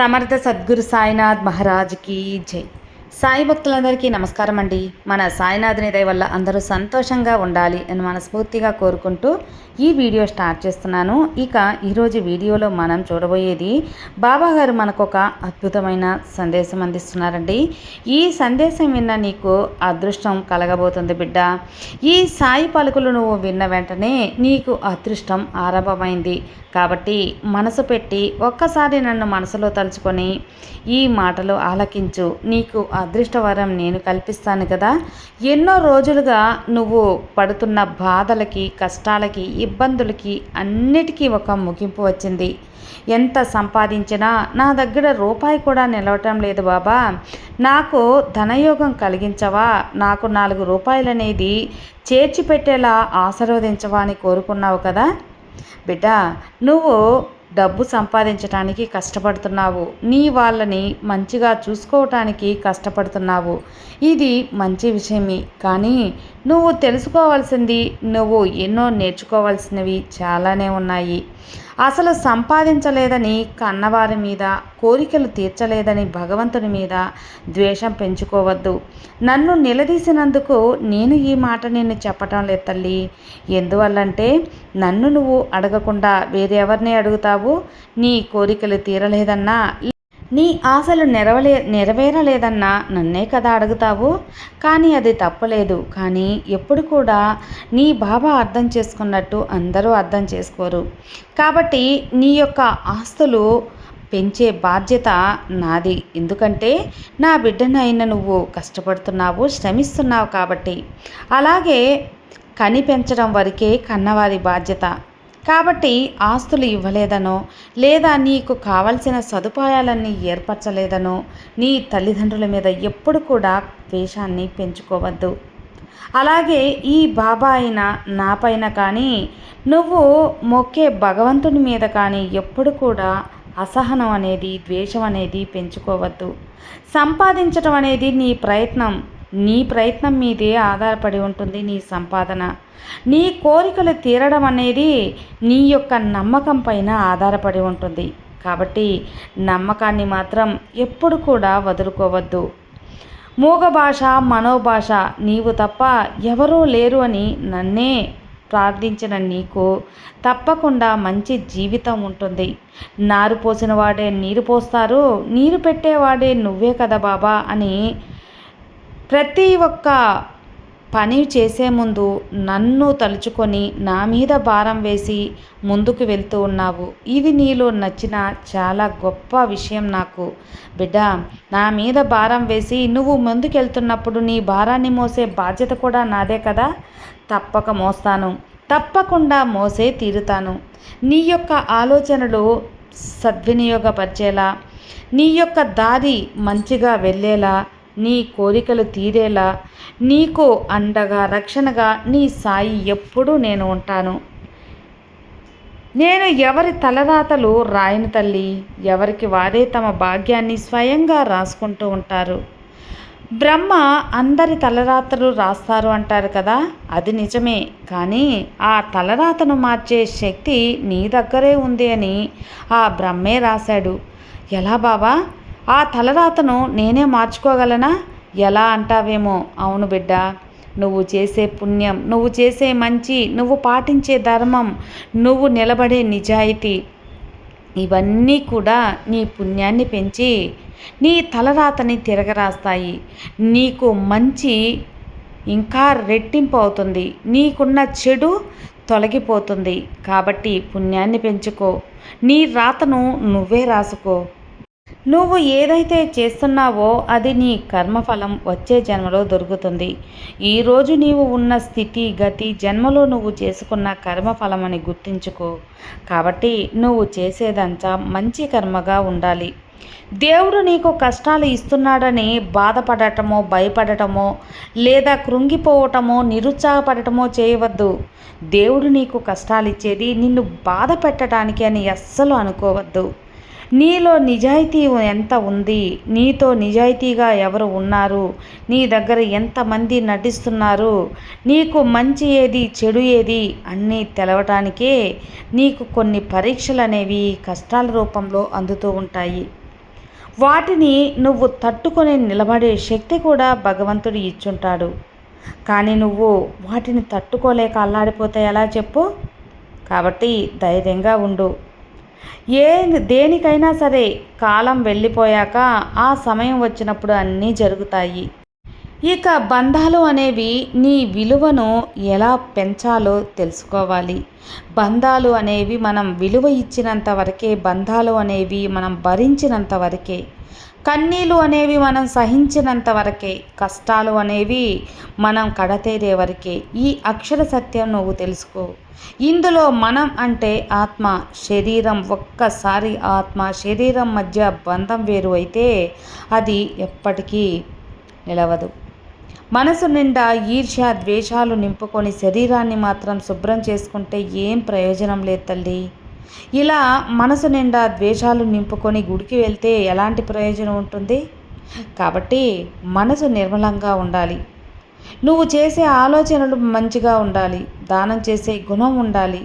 సమర్థ సద్గురు సాయినాథ్ మహారాజ్కి జై. సాయి భక్తులందరికీ నమస్కారం అండి. మన సాయినాథుని దయ వల్ల అందరూ సంతోషంగా ఉండాలి అని మనస్ఫూర్తిగా కోరుకుంటూ ఈ వీడియో స్టార్ట్ చేస్తున్నాను. ఇక ఈరోజు వీడియోలో మనం చూడబోయేది బాబా గారు మనకు ఒక అద్భుతమైన సందేశం అందిస్తున్నారండి. ఈ సందేశం విన్న నీకు అదృష్టం కలగబోతుంది బిడ్డ. ఈ సాయి పలుకులు నువ్వు విన్న వెంటనే నీకు అదృష్టం ఆరంభమైంది. కాబట్టి మనసు పెట్టి ఒక్కసారి నన్ను మనసులో తలుచుకొని ఈ మాటలు ఆలకించు. నీకు అదృష్టవరం నేను కల్పిస్తాను కదా. ఎన్నో రోజులుగా నువ్వు పడుతున్న బాధలకి కష్టాలకి ఇబ్బందులకి అన్నిటికీ ఒక ముగింపు వచ్చింది. ఎంత సంపాదించినా నా దగ్గర రూపాయి కూడా నిలవటం లేదు బాబా. నాకు ధనయోగం కలిగించవా? నాకు నాలుగు రూపాయలనేది చేర్చి పెట్టేలా ఆశీర్వదించవా అని కోరుకున్నావు కదా? బిడ్డ నువ్వు డబ్బు సంపాదించడానికి కష్టపడుతున్నావు. నీ వాళ్ళని మంచిగా చూసుకోవటానికి కష్టపడుతున్నావు. ఇది మంచి విషయమే. కానీ నువ్వు తెలుసుకోవాల్సింది నువ్వు ఎన్నో నేర్చుకోవాల్సినవి చాలానే ఉన్నాయి. అసలు సంపాదించలేదని కన్నవారి మీద కోరికలు తీర్చలేదని భగవంతుని మీద ద్వేషం పెంచుకోవద్దు. నన్ను నిలదీసినందుకు నేను ఈ మాట నిన్ను చెప్పటం లేదు తల్లి. ఎందువల్లంటే నన్ను నువ్వు అడగకుండా వేరెవరిని అడుగుతావు? నీ కోరికలు తీరలేదన్నా నీ ఆశలు నెరవలే నెరవేరలేదన్నా నన్నే కదా అడుగుతావు? కానీ అది తప్పలేదు. కానీ ఎప్పుడు కూడా నీ బాబా అర్థం చేసుకున్నట్టు అందరూ అర్థం చేసుకోరు. కాబట్టి నీ యొక్క ఆస్తులు పెంచే బాధ్యత నాది. ఎందుకంటే నా బిడ్డనైన నువ్వు కష్టపడుతున్నావు శ్రమిస్తున్నావు కాబట్టి. అలాగే కని పెంచడం వరకే కన్నవారి బాధ్యత. కాబట్టి ఆస్తులు ఇవ్వలేదనో లేదా నీకు కావలసిన సదుపాయాలన్నీ ఏర్పరచలేదనో నీ తల్లిదండ్రుల మీద ఎప్పుడు కూడా ద్వేషాన్ని పెంచుకోవద్దు. అలాగే ఈ బాబా అయినా నాపైన కానీ నువ్వు మొక్కే భగవంతుని మీద కానీ ఎప్పుడు కూడా అసహనం అనేది ద్వేషం అనేది పెంచుకోవద్దు. సంపాదించడం అనేది నీ ప్రయత్నం. నీ ప్రయత్నం మీదే ఆధారపడి ఉంటుంది నీ సంపాదన. నీ కోరికలు తీరడం అనేది నీ యొక్క నమ్మకం పైన ఆధారపడి ఉంటుంది. కాబట్టి నమ్మకాన్ని మాత్రం ఎప్పుడు కూడా వదులుకోవద్దు. మూగ భాష మనోభాష నీవు తప్ప ఎవరూ లేరు అని నన్నే ప్రార్థించిన నీకు తప్పకుండా మంచి జీవితం ఉంటుంది. నారు పోసిన వాడే నీరు పోస్తారు నీరు పెట్టేవాడే నువ్వే కదా బాబా అని ప్రతి ఒక్క పని చేసే ముందు నన్ను తలుచుకొని నా మీద భారం వేసి ముందుకు వెళ్తూ ఉన్నావు. ఇది నీలో నచ్చిన చాలా గొప్ప విషయం నాకు. బిడ్డ నా మీద భారం వేసి నువ్వు ముందుకెళ్తున్నప్పుడు నీ భారాన్ని మోసే బాధ్యత కూడా నాదే కదా? తప్పక మోస్తాను. తప్పకుండా మోసే తీరుతాను. నీ యొక్క ఆలోచనలు సద్వినియోగపరిచేలా నీ యొక్క దారి మంచిగా వెళ్ళేలా నీ కోరికలు తీరేలా నీకు అండగా రక్షణగా నీ సాయి ఎప్పుడూ నేను ఉంటాను. నేను ఎవరి తలరాతలు రాయని తల్లి ఎవరికి వారే తమ భాగ్యాన్ని స్వయంగా రాసుకుంటూ ఉంటారు. బ్రహ్మ అందరి తలరాతలు రాస్తారు అంటారు కదా అది నిజమే. కానీ ఆ తలరాతను మార్చే శక్తి నీ దగ్గరే ఉంది అని ఆ బ్రహ్మే రాశాడు. ఎలా బావా? ఆ తలరాతను నేనే మార్చుకోగలనా? ఎలా అంటావేమో? అవును బిడ్డ నువ్వు చేసే పుణ్యం నువ్వు చేసే మంచి నువ్వు పాటించే ధర్మం నువ్వు నిలబడే నిజాయితీ ఇవన్నీ కూడా నీ పుణ్యాన్ని పెంచి నీ తలరాతని తిరగరాస్తాయి. నీకు మంచి ఇంకా రెట్టింపు అవుతుంది. నీకున్న చెడు తొలగిపోతుంది. కాబట్టి పుణ్యాన్ని పెంచుకో. నీ రాతను నువ్వే రాసుకో. నువ్వు ఏదైతే చేస్తున్నావో అది నీ కర్మఫలం వచ్చే జన్మలో దొరుకుతుంది. ఈరోజు నీవు ఉన్న స్థితి గతి జన్మలో నువ్వు చేసుకున్న కర్మఫలం అని గుర్తించుకో. కాబట్టి నువ్వు చేసేదంతా మంచి కర్మగా ఉండాలి. దేవుడు నీకు కష్టాలు ఇస్తున్నాడని బాధపడటమో భయపడటమో లేదా కృంగిపోవటమో నిరుత్సాహపడటమో చేయవద్దు. దేవుడు నీకు కష్టాలు ఇచ్చేది నిన్ను బాధ పెట్టడానికి అని అస్సలు అనుకోవద్దు. నీలో నిజాయితీ ఎంత ఉంది? నీతో నిజాయితీగా ఎవరు ఉన్నారు? నీ దగ్గర ఎంతమంది నటిస్తున్నారు? నీకు మంచి ఏది చెడు ఏది అన్నీ తెలవటానికే నీకు కొన్ని పరీక్షలు అనేవి కష్టాల రూపంలో అందుతూ ఉంటాయి. వాటిని నువ్వు తట్టుకొని నిలబడే శక్తి కూడా భగవంతుడు ఇచ్చుంటాడు. కానీ నువ్వు వాటిని తట్టుకోలేక అల్లాడిపోతే ఎలా చెప్పు? కాబట్టి ధైర్యంగా ఉండు. ఏ దేనికైనా సరే కాలం వెళ్ళిపోయాక ఆ సమయం వచ్చినప్పుడు అన్నీ జరుగుతాయి. ఇక బంధాలు అనేవి నీ విలువను ఎలా పెంచాలో తెలుసుకోవాలి. బంధాలు అనేవి మనం విలువ ఇచ్చినంత వరకే బంధాలు అనేవి మనం భరించినంత వరకే కన్నీలు అనేవి మనం సహించినంత వరకే కష్టాలు అనేవి మనం కడతేరే వరకే. ఈ అక్షర సత్యం నువ్వు తెలుసుకో. ఇందులో మనం అంటే ఆత్మ శరీరం ఒక్కసారి ఆత్మ శరీరం మధ్య బంధం వేరు అయితే అది ఎప్పటికీ నిలవదు. మనసు నిండా ఈర్ష్య ద్వేషాలు నింపుకొని శరీరాన్ని మాత్రం శుభ్రం చేసుకుంటే ఏం ప్రయోజనం లేదు తల్లి. ఇలా మనసు నిండా ద్వేషాలు నింపుకొని గుడికి వెళ్తే ఎలాంటి ప్రయోజనం ఉంటుంది? కాబట్టి మనసు నిర్మలంగా ఉండాలి. నువ్వు చేసే ఆలోచనలు మంచిగా ఉండాలి. దానం చేసే గుణం ఉండాలి.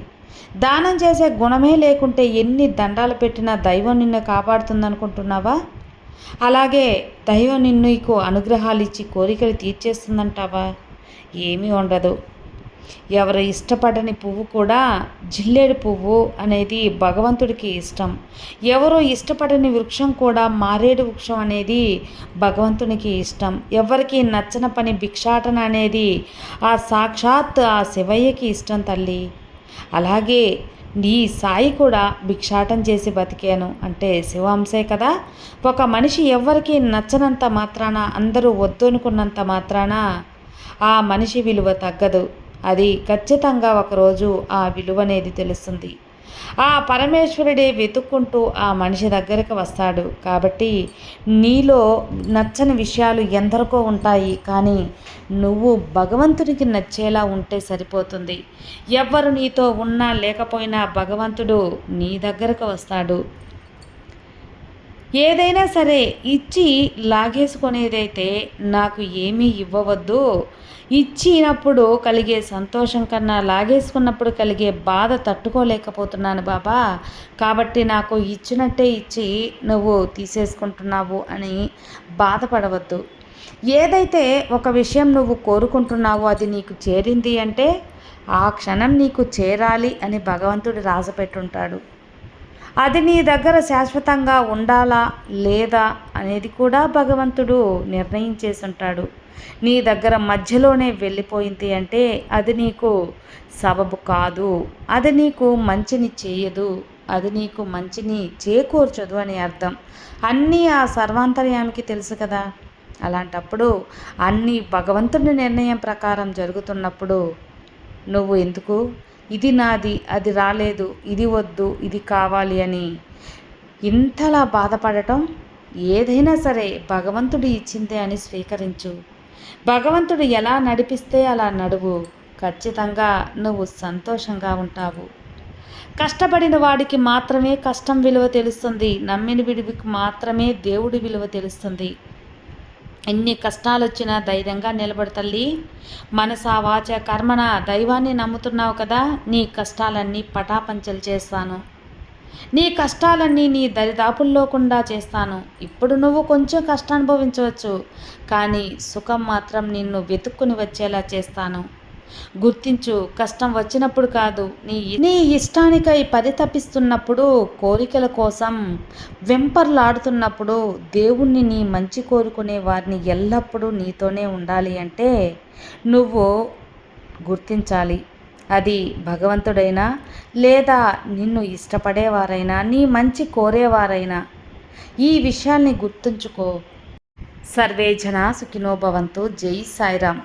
దానం చేసే గుణమే లేకుంటే ఎన్ని దండాలు పెట్టినా దైవం నిన్ను కాపాడుతుందనుకుంటున్నావా? అలాగే దైవం నిన్ను నీకు అనుగ్రహాలు ఇచ్చి కోరికలు తీర్చేస్తుందంటావా? ఏమీ ఉండదు. ఎవరు ఇష్టపడని పువ్వు కూడా జిల్లేడు పువ్వు అనేది భగవంతుడికి ఇష్టం. ఎవరు ఇష్టపడని వృక్షం కూడా మారేడు వృక్షం అనేది భగవంతునికి ఇష్టం. ఎవరికి నచ్చని పని భిక్షాటన అనేది ఆ సాక్షాత్ ఆ శివయ్యకి ఇష్టం తల్లి. అలాగే నీ సాయి కూడా భిక్షాటం చేసి బతికాను అంటే శివాంశే కదా. ఒక మనిషి ఎవరికి నచ్చనంత మాత్రాన అందరూ వద్దు అనుకున్నంత మాత్రాన ఆ మనిషి విలువ తగ్గదు. అది ఖచ్చితంగా ఒకరోజు ఆ విలువ అనేది తెలుస్తుంది. ఆ పరమేశ్వరుడే వెతుక్కుంటూ ఆ మనిషి దగ్గరకు వస్తాడు. కాబట్టి నీలో నచ్చని విషయాలు ఎందరికో ఉంటాయి. కానీ నువ్వు భగవంతునికి నచ్చేలా ఉంటే సరిపోతుంది. ఎవ్వరు నీతో ఉన్నా లేకపోయినా భగవంతుడు నీ దగ్గరకు వస్తాడు. ఏదైనా సరే ఇచ్చి లాగేసుకునేదైతే నాకు ఏమీ ఇవ్వవద్దు. ఇచ్చినప్పుడు కలిగే సంతోషం కన్నా లాగేసుకున్నప్పుడు కలిగే బాధ తట్టుకోలేకపోతున్నాను బాబా. కాబట్టి నాకు ఇచ్చినట్టే ఇచ్చి నువ్వు తీసేసుకుంటున్నావు అని బాధపడవద్దు. ఏదైతే ఒక విషయం నువ్వు కోరుకుంటున్నావో అది నీకు చేరింది అంటే ఆ క్షణం నీకు చేరాలి అని భగవంతుడు రాజపెట్టుంటాడు అది నీ దగ్గర శాశ్వతంగా ఉండాలా లేదా అనేది కూడా భగవంతుడు నిర్ణయించేసి ఉంటాడు నీ దగ్గర మధ్యలోనే వెళ్ళిపోయింది అంటే అది నీకు సబబు కాదు. అది నీకు మంచిని చేయదు. అది నీకు మంచిని చేకూర్చదు అని అర్థం. అన్నీ ఆ సర్వాంతర్యానికి తెలుసు కదా. అలాంటప్పుడు అన్నీ భగవంతుని నిర్ణయం ప్రకారం జరుగుతున్నప్పుడు నువ్వు ఎందుకు ఇది నాది అది రాలేదు ఇది వద్దు ఇది కావాలి అని. ఇంతలా బాధపడటం ఏదైనా సరే భగవంతుడు ఇచ్చిందే అని స్వీకరించు. భగవంతుడు ఎలా నడిపిస్తే అలా నడువు. ఖచ్చితంగా నువ్వు సంతోషంగా ఉంటావు. కష్టపడిన వాడికి మాత్రమే కష్టం విలువ తెలుస్తుంది. నమ్మిన విడివికి మాత్రమే దేవుడి విలువ తెలుస్తుంది. ఎన్ని కష్టాలు వచ్చినా ధైర్యంగా నిలబడతల్లి మనసా వాచ కర్మన దైవాన్ని నమ్ముతున్నావు కదా నీ కష్టాలన్నీ పటాపంచలు చేస్తాను. నీ కష్టాలన్నీ నీ దరిదాపుల్లోకుండా చేస్తాను. ఇప్పుడు నువ్వు కొంచెం కష్టం అనుభవించవచ్చు కానీ సుఖం మాత్రం నిన్ను వెతుక్కుని వచ్చేలా చేస్తాను. గుర్తించు. కష్టం వచ్చినప్పుడు కాదు. నీ నీ ఇష్టానికై పరితపిస్తున్నప్పుడు కోరికల కోసం వెంపర్లాడుతున్నప్పుడు దేవుణ్ణి నీ మంచి కోరుకునే వారిని ఎల్లప్పుడూ నీతోనే ఉండాలి అంటే నువ్వు గుర్తించాలి. అది భగవంతుడైనా లేదా నిన్ను ఇష్టపడేవారైనా నీ మంచి కోరేవారైనా ఈ విషయాల్ని గుర్తుంచుకో. సర్వే జనా సుఖినోభవంతు జై సాయిరామ్.